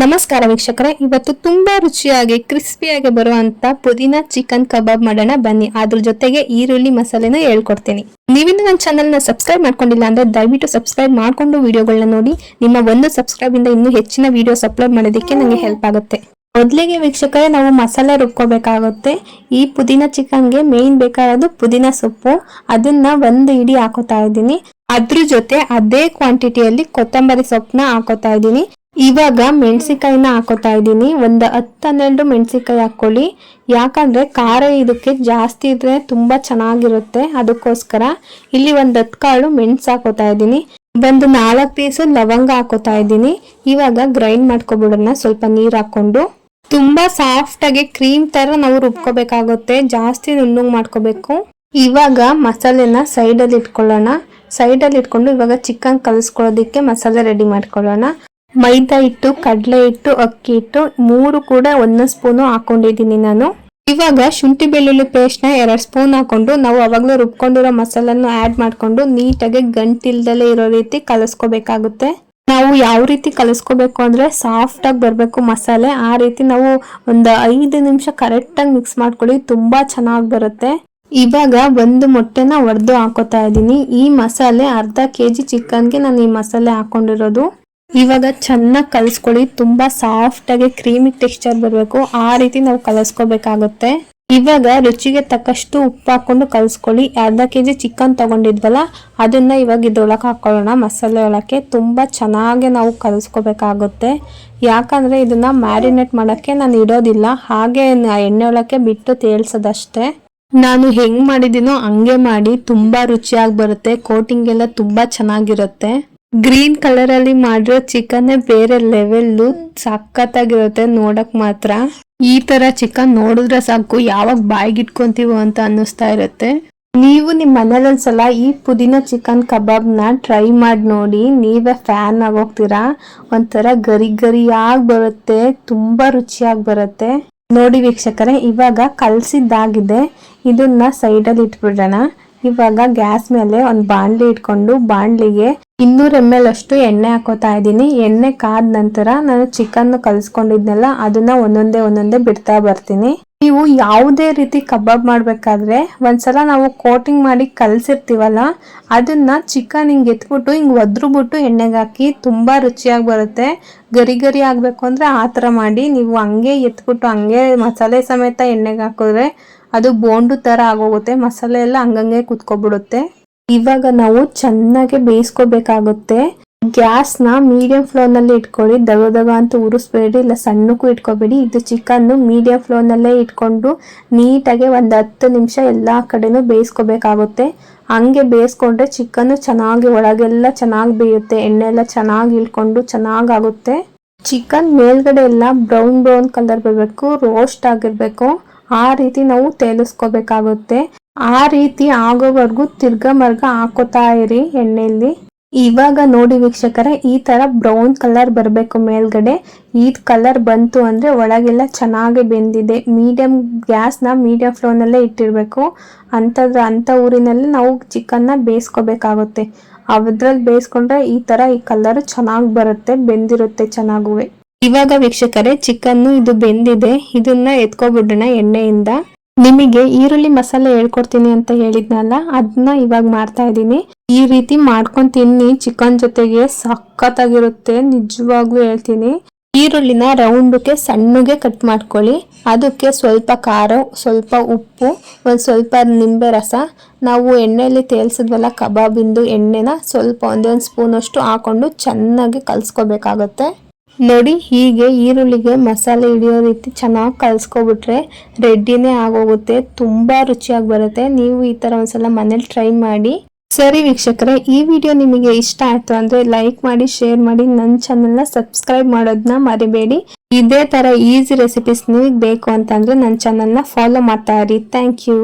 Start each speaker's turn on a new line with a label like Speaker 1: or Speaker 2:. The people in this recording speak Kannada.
Speaker 1: ನಮಸ್ಕಾರ ವೀಕ್ಷಕರೇ. ಇವತ್ತು ತುಂಬಾ ರುಚಿಯಾಗಿ, ಕ್ರಿಸ್ಪಿಯಾಗಿ ಬರುವಂತ ಪುದೀನ ಚಿಕನ್ ಕಬಾಬ್ ಮಾಡೋಣ. ಬನ್ನಿ, ಅದ್ರ ಜೊತೆಗೆ ಈರುಳ್ಳಿ ಮಸಾಲೆನ ಹೇಳ್ಕೊಡ್ತೀನಿ. ನೀವಿನ್ನು ನನ್ನ ಚಾನಲ್ನ ಸಬ್ಸ್ಕ್ರೈಬ್ ಮಾಡ್ಕೊಂಡಿಲ್ಲ ಅಂದ್ರೆ ದಯವಿಟ್ಟು ಸಬ್ಸ್ಕ್ರೈಬ್ ಮಾಡ್ಕೊಂಡು ವಿಡಿಯೋಗಳನ್ನ ನೋಡಿ. ನಿಮ್ಮ ಒಂದು ಸಬ್ಸ್ಕ್ರೈಬ್ ಇಂದ ಇನ್ನೂ ಹೆಚ್ಚಿನ ವಿಡಿಯೋಸ್ ಅಪ್ಲೋಡ್ ಮಾಡೋದಕ್ಕೆ ನನಗೆ ಹೆಲ್ಪ್ ಆಗುತ್ತೆ. ಮೊದಲಿಗೆ ವೀಕ್ಷಕರೇ, ನಾವು ಮಸಾಲೆ ರುಬ್ಕೋಬೇಕಾಗುತ್ತೆ. ಈ ಪುದೀನ ಚಿಕನ್ಗೆ ಮೇನ್ ಬೇಕಾಗೋದು ಪುದೀನ ಸೊಪ್ಪು. ಅದನ್ನ ಒಂದು ಇಡಿ ಹಾಕೋತಾ ಇದ್ದೀನಿ. ಅದ್ರ ಜೊತೆ ಅದೇ ಕ್ವಾಂಟಿಟಿಯಲ್ಲಿ ಕೊತ್ತಂಬರಿ ಸೊಪ್ಪನ್ನ ಹಾಕೋತಾ ಇದ್ದೀನಿ. ಇವಾಗ ಮೆಣಸಿಕಾಯಿನ ಹಾಕೋತಾ ಇದ್ದೀನಿ. ಒಂದು ಹತ್ತು ಹನ್ನೆರಡು ಮೆಣಸಿಕಾಯಿ ಹಾಕೊಳ್ಳಿ ಯಾಕಂದ್ರೆ ಖಾರ ಇದಕ್ಕೆ ಜಾಸ್ತಿ ಇದ್ರೆ ತುಂಬಾ ಚೆನ್ನಾಗಿರುತ್ತೆ. ಅದಕ್ಕೋಸ್ಕರ ಇಲ್ಲಿ ಒಂದು ಹತ್ತು ಕಾಳು ಮೆಣಸು ಹಾಕೋತಾ ಇದ್ದೀನಿ. ಒಂದು ನಾಲ್ಕು ಪೀಸು ಲವಂಗ ಹಾಕೋತಾ ಇದ್ದೀನಿ. ಇವಾಗ ಗ್ರೈಂಡ್ ಮಾಡ್ಕೊಬಿಡೋಣ. ಸ್ವಲ್ಪ ನೀರು ಹಾಕೊಂಡು ತುಂಬಾ ಸಾಫ್ಟ್ ಆಗಿ ಕ್ರೀಮ್ ತರ ನಾವು ರುಬ್ಕೋಬೇಕಾಗುತ್ತೆ. ಜಾಸ್ತಿ ನುಣ್ಣಗೆ ಮಾಡ್ಕೋಬೇಕು. ಇವಾಗ ಮಸಾಲೆನ ಸೈಡಲ್ಲಿ ಇಟ್ಕೊಳ್ಳೋಣ. ಸೈಡಲ್ಲಿ ಇಟ್ಕೊಂಡು ಇವಾಗ ಚಿಕನ್ ಕಲಿಸ್ಕೊಳ್ಳೋದಕ್ಕೆ ಮಸಾಲೆ ರೆಡಿ ಮಾಡ್ಕೊಳ್ಳೋಣ. ಮೈದಾ ಹಿಟ್ಟು, ಕಡಲೆ ಹಿಟ್ಟು, ಅಕ್ಕಿ ಹಿಟ್ಟು ಮೂರು ಕೂಡ ಒಂದೊಂದು ಸ್ಪೂನು ಹಾಕೊಂಡಿದ್ದೀನಿ ನಾನು. ಇವಾಗ ಶುಂಠಿ ಬೆಳ್ಳುಳ್ಳಿ ಪೇಸ್ಟ್ನ ಎರಡು ಸ್ಪೂನ್ ಹಾಕೊಂಡು ನಾವು ಅವಾಗಲೂ ರುಬ್ಕೊಂಡಿರೋ ಮಸಾಲನ್ನು ಆ್ಯಡ್ ಮಾಡಿಕೊಂಡು ನೀಟಾಗಿ ಗಂಟಿಲ್ದಲೇ ಇರೋ ರೀತಿ ಕಲಿಸ್ಕೋಬೇಕಾಗುತ್ತೆ. ನಾವು ಯಾವ ರೀತಿ ಕಲಿಸ್ಕೋಬೇಕು ಅಂದರೆ ಸಾಫ್ಟಾಗಿ ಬರಬೇಕು ಮಸಾಲೆ. ಆ ರೀತಿ ನಾವು ಒಂದು ಐದು ನಿಮಿಷ ಕರೆಕ್ಟಾಗಿ ಮಿಕ್ಸ್ ಮಾಡ್ಕೊಳ್ಳಿ, ತುಂಬ ಚೆನ್ನಾಗಿ ಬರುತ್ತೆ. ಇವಾಗ ಒಂದು ಮೊಟ್ಟೆನ ಒಡೆದು ಹಾಕೋತಾ ಇದ್ದೀನಿ. ಈ ಮಸಾಲೆ ಅರ್ಧ ಕೆ ಜಿ ಚಿಕನ್ಗೆ ನಾನು ಈ ಮಸಾಲೆ ಹಾಕೊಂಡಿರೋದು. ಇವಾಗ ಚೆನ್ನಾಗಿ ಕಲಿಸ್ಕೊಳ್ಳಿ, ತುಂಬಾ ಸಾಫ್ಟ್ ಆಗಿ ಕ್ರೀಮಿ ಟೆಕ್ಸ್ಚರ್ ಬರಬೇಕು, ಆ ರೀತಿ ನಾವು ಕಲಿಸ್ಕೋಬೇಕಾಗುತ್ತೆ. ಇವಾಗ ರುಚಿಗೆ ತಕ್ಕಷ್ಟು ಉಪ್ಪು ಹಾಕೊಂಡು ಕಲಸ್ಕೊಳ್ಳಿ. ಅರ್ಧ ಕೆ ಜಿ ಚಿಕನ್ ತಗೊಂಡಿದ್ವಲ್ಲ, ಅದನ್ನ ಇವಾಗ ಇದ್ರೊಳಗೆ ಹಾಕೊಳ್ಳೋಣ. ಮಸಾಲೆ ಒಳಕ್ಕೆ ತುಂಬಾ ಚೆನ್ನಾಗಿ ನಾವು ಕಲಿಸ್ಕೋಬೇಕಾಗುತ್ತೆ. ಯಾಕಂದ್ರೆ ಇದನ್ನ ಮ್ಯಾರಿನೇಟ್ ಮಾಡೋಕ್ಕೆ ನಾನು ಇಡೋದಿಲ್ಲ, ಹಾಗೆ ಎಣ್ಣೆ ಒಳಕ್ಕೆ ಬಿಟ್ಟು ತೇಳ್ಸೋದಷ್ಟೇ ನಾನು ಹೆಂಗೆ ಮಾಡಿದ್ದೀನೋ ಹಂಗೆ ಮಾಡಿ, ತುಂಬಾ ರುಚಿಯಾಗಿ ಬರುತ್ತೆ ಕೋಟಿಂಗ್ ಎಲ್ಲ ತುಂಬಾ ಚೆನ್ನಾಗಿರುತ್ತೆ. ಗ್ರೀನ್ ಕಲರ್ ಅಲ್ಲಿ ಮಾಡಿರೋ ಚಿಕನ್ ಬೇರೆ ಲೆವೆಲ್ಲು ಸಖತ್ತಾಗಿರುತ್ತೆ ನೋಡಕ್ ಮಾತ್ರ. ಈ ತರ ಚಿಕನ್ ನೋಡಿದ್ರೆ ಸಾಕು, ಯಾವಾಗ ಬಾಯಿಗೆ ಇಟ್ಕೊಂತೀವೋ ಅಂತ ಅನ್ನಿಸ್ತಾ ಇರುತ್ತೆ. ನೀವು ನಿಮ್ಮ ಮನೇಲಿ ಒಂದ್ಸಲ ಈ ಪುದೀನ ಚಿಕನ್ ಕಬಾಬ್ನ ಟ್ರೈ ಮಾಡಿ ನೋಡಿ, ನೀವೇ ಫ್ಯಾನ್ ಆಗೋಗ್ತೀರಾ? ಒಂಥರ ಗರಿ ಗರಿಯಾಗಿ ಬರುತ್ತೆ, ತುಂಬಾ ರುಚಿಯಾಗಿ ಬರುತ್ತೆ. ನೋಡಿ ವೀಕ್ಷಕರೇ, ಇವಾಗ ಕಲಸಿದ್ದಾಗಿದೆ, ಇದನ್ನ ಸೈಡಲ್ಲಿ ಇಟ್ಬಿಡೋಣ. ಇವಾಗ ಗ್ಯಾಸ್ ಮೇಲೆ ಒಂದು ಬಾಣಲಿ ಇಟ್ಕೊಂಡು, ಬಾಣಲಿಗೆ ಇನ್ನೂರ ಎಂ ಎಲ್ ಅಷ್ಟು ಎಣ್ಣೆ ಹಾಕೋತಾ ಇದ್ದೀನಿ. ಎಣ್ಣೆ ಕಾದ ನಂತರ ನಾನು ಚಿಕನ್ ಕಲಿಸ್ಕೊಂಡಿದ್ನೆಲ್ಲ, ಅದನ್ನ ಒಂದೊಂದೇ ಒಂದೊಂದೇ ಬಿಡ್ತಾ ಬರ್ತೀನಿ. ನೀವು ಯಾವುದೇ ರೀತಿ ಕಬಾಬ್ ಮಾಡಬೇಕಾದ್ರೆ ಒಂದ್ಸಲ ನಾವು ಕೋಟಿಂಗ್ ಮಾಡಿ ಕಲಸಿರ್ತೀವಲ್ಲ, ಅದನ್ನ ಚಿಕನ್ ಹಿಂಗೆ ಎತ್ಬಿಟ್ಟು, ಹಿಂಗ್ ಒದ್ರುಬಿಟ್ಟು ಎಣ್ಣೆಗೆ ಹಾಕಿ ತುಂಬಾ ರುಚಿಯಾಗಿ ಬರುತ್ತೆ. ಗರಿ ಗರಿ ಆಗ್ಬೇಕು ಅಂದ್ರೆ ಆ ಥರ ಮಾಡಿ, ನೀವು ಹಂಗೆ ಎತ್ಬಿಟ್ಟು ಹಂಗೆ ಮಸಾಲೆ ಸಮೇತ ಎಣ್ಣೆಗೆ ಹಾಕಿದ್ರೆ ಅದು ಬೋಂಡು ತರ ಆಗೋಗುತ್ತೆ. ಮಸಾಲೆ ಎಲ್ಲ ಹಂಗಂಗೆ ಕುತ್ಕೊಬಿಡುತ್ತೆ. ಇವಾಗ ನಾವು ಚೆನ್ನಾಗಿ ಬೇಯಿಸ್ಕೋಬೇಕಾಗುತ್ತೆ. ಗ್ಯಾಸ್ನ ಮೀಡಿಯಂ ಫ್ಲೋನಲ್ಲಿ ಇಟ್ಕೊಳ್ಳಿ. ದಗ ದಗ ಅಂತ ಉರಿಸ್ಬೇಡಿ. ಇಲ್ಲ ಸಣ್ಣಕ್ಕೂ ಇಟ್ಕೋಬೇಡಿ. ಇದು ಚಿಕನ್ನು ಮೀಡಿಯಂ ಫ್ಲೋನಲ್ಲೇ ಇಟ್ಕೊಂಡು ನೀಟಾಗಿ ಒಂದು ಹತ್ತು ನಿಮಿಷ ಎಲ್ಲ ಕಡೆನೂ ಬೇಯಿಸ್ಕೋಬೇಕಾಗುತ್ತೆ. ಹಂಗೆ ಬೇಯಿಸ್ಕೊಂಡ್ರೆ ಚಿಕನ್ನು ಚೆನ್ನಾಗಿ ಒಳಗೆಲ್ಲ ಚೆನ್ನಾಗಿ ಬೇಯುತ್ತೆ. ಎಣ್ಣೆ ಎಲ್ಲ ಚೆನ್ನಾಗಿ ಇಳ್ಕೊಂಡು ಚೆನ್ನಾಗಾಗುತ್ತೆ. ಚಿಕನ್ ಮೇಲ್ಗಡೆ ಎಲ್ಲ ಬ್ರೌನ್ ಬ್ರೌನ್ ಕಲರ್ ಬರಬೇಕು. ರೋಸ್ಟ್ ಆಗಿರಬೇಕು. ಆ ರೀತಿ ನಾವು ತೇಲಿಸ್ಕೋಬೇಕಾಗುತ್ತೆ. ಆ ರೀತಿ ಆಗೋವರೆಗೂ ತಿರ್ಗ ಮರ್ಗ ಹಾಕೋತಾ ಇರಿ ಎಣ್ಣೆಯಲ್ಲಿ ಇವಾಗ ನೋಡಿ ವೀಕ್ಷಕರೇ, ಈ ತರ ಬ್ರೌನ್ ಕಲರ್ ಬರಬೇಕು ಮೇಲ್ಗಡೆ. ಈ ಕಲರ್ ಬಂತು ಅಂದ್ರೆ ಒಳಗೆಲ್ಲ ಚೆನ್ನಾಗಿ ಬೆಂದಿದೆ. ಮೀಡಿಯಂ ಗ್ಯಾಸ್ನ ಮೀಡಿಯಂ ಫ್ಲೋನಲ್ಲೇ ಇಟ್ಟಿರಬೇಕು. ಅಂಥದ್ರ ಅಂಥ ಊರಿನಲ್ಲಿ ನಾವು ಚಿಕನ್ನ ಬೇಯಿಸ್ಕೋಬೇಕಾಗುತ್ತೆ. ಅದ್ರಲ್ಲಿ ಬೇಯಿಸ್ಕೊಂಡ್ರೆ ಈ ತರ ಈ ಕಲರ್ ಚೆನ್ನಾಗಿ ಬರುತ್ತೆ, ಬೆಂದಿರುತ್ತೆ ಚೆನ್ನಾಗುವೆ. ಇವಾಗ ವೀಕ್ಷಕರೇ ಚಿಕನ್ನು ಇದು ಬೆಂದಿದೆ. ಇದನ್ನ ಎತ್ಕೊಬಿಡೋಣ ಎಣ್ಣೆಯಿಂದ. ನಿಮಗೆ ಈರುಳ್ಳಿ ಮಸಾಲೆ ಹೇಳ್ಕೊಡ್ತೀನಿ ಅಂತ ಹೇಳಿದ್ನಲ್ಲ ಅದನ್ನ ಇವಾಗ ಮಾಡ್ತಾ ಇದ್ದೀನಿ. ಈ ರೀತಿ ಮಾಡ್ಕೊಂಡು ತಿನ್ನಿ, ಚಿಕನ್ ಜೊತೆಗೆ ಸಖತ್ತಾಗಿರುತ್ತೆ, ನಿಜವಾಗ್ಲೂ ಹೇಳ್ತೀನಿ. ಈರುಳ್ಳಿನ ರೌಂಡ್ಗೆ ಸಣ್ಣಗೆ ಕಟ್ ಮಾಡ್ಕೊಳ್ಳಿ. ಅದಕ್ಕೆ ಸ್ವಲ್ಪ ಖಾರ, ಸ್ವಲ್ಪ ಉಪ್ಪು, ಒಂದು ಸ್ವಲ್ಪ ನಿಂಬೆ ರಸ. ನಾವು ಎಣ್ಣೆಯಲ್ಲಿ ತೇಲ್ಸಿದ್ವಲ್ಲ, ಕಬಾಬಿಂದು ಎಣ್ಣೆನ ಸ್ವಲ್ಪ ಒಂದೊಂದು ಸ್ಪೂನ್ ಅಷ್ಟು ಹಾಕೊಂಡು ಚೆನ್ನಾಗಿ ಕಲ್ಸ್ಕೋಬೇಕಾಗತ್ತೆ. ನೋಡಿ, ಹೀಗೆ ಈರುಳ್ಳಿಗೆ ಮಸಾಲೆ ಹಿಡಿಯೋ ರೀತಿ ಚೆನ್ನಾಗಿ ಕಲಿಸ್ಕೊಬಿಟ್ರೆ ರೆಡ್ಡಿನೇ ಆಗೋಗುತ್ತೆ, ತುಂಬಾ ರುಚಿಯಾಗಿ ಬರುತ್ತೆ. ನೀವು ಈ ಥರ ಒಂದ್ಸಲ ಮನೇಲಿ ಟ್ರೈ ಮಾಡಿ. ಸರಿ ವೀಕ್ಷಕರೇ, ಈ ವಿಡಿಯೋ ನಿಮಗೆ ಇಷ್ಟ ಆಯ್ತು ಅಂದರೆ ಲೈಕ್ ಮಾಡಿ, ಶೇರ್ ಮಾಡಿ ನನ್ನ ಚಾನೆಲ್ನ ಸಬ್ಸ್ಕ್ರೈಬ್ ಮಾಡೋದನ್ನ ಮರಿಬೇಡಿ. ಇದೇ ಥರ ಈಸಿ ರೆಸಿಪೀಸ್ ನಿಮಗೆ ಬೇಕು ಅಂತಂದರೆ ನನ್ನ ಚಾನಲ್ನ ಫಾಲೋ ಮಾಡ್ತಾ ಇರಿ. Thank you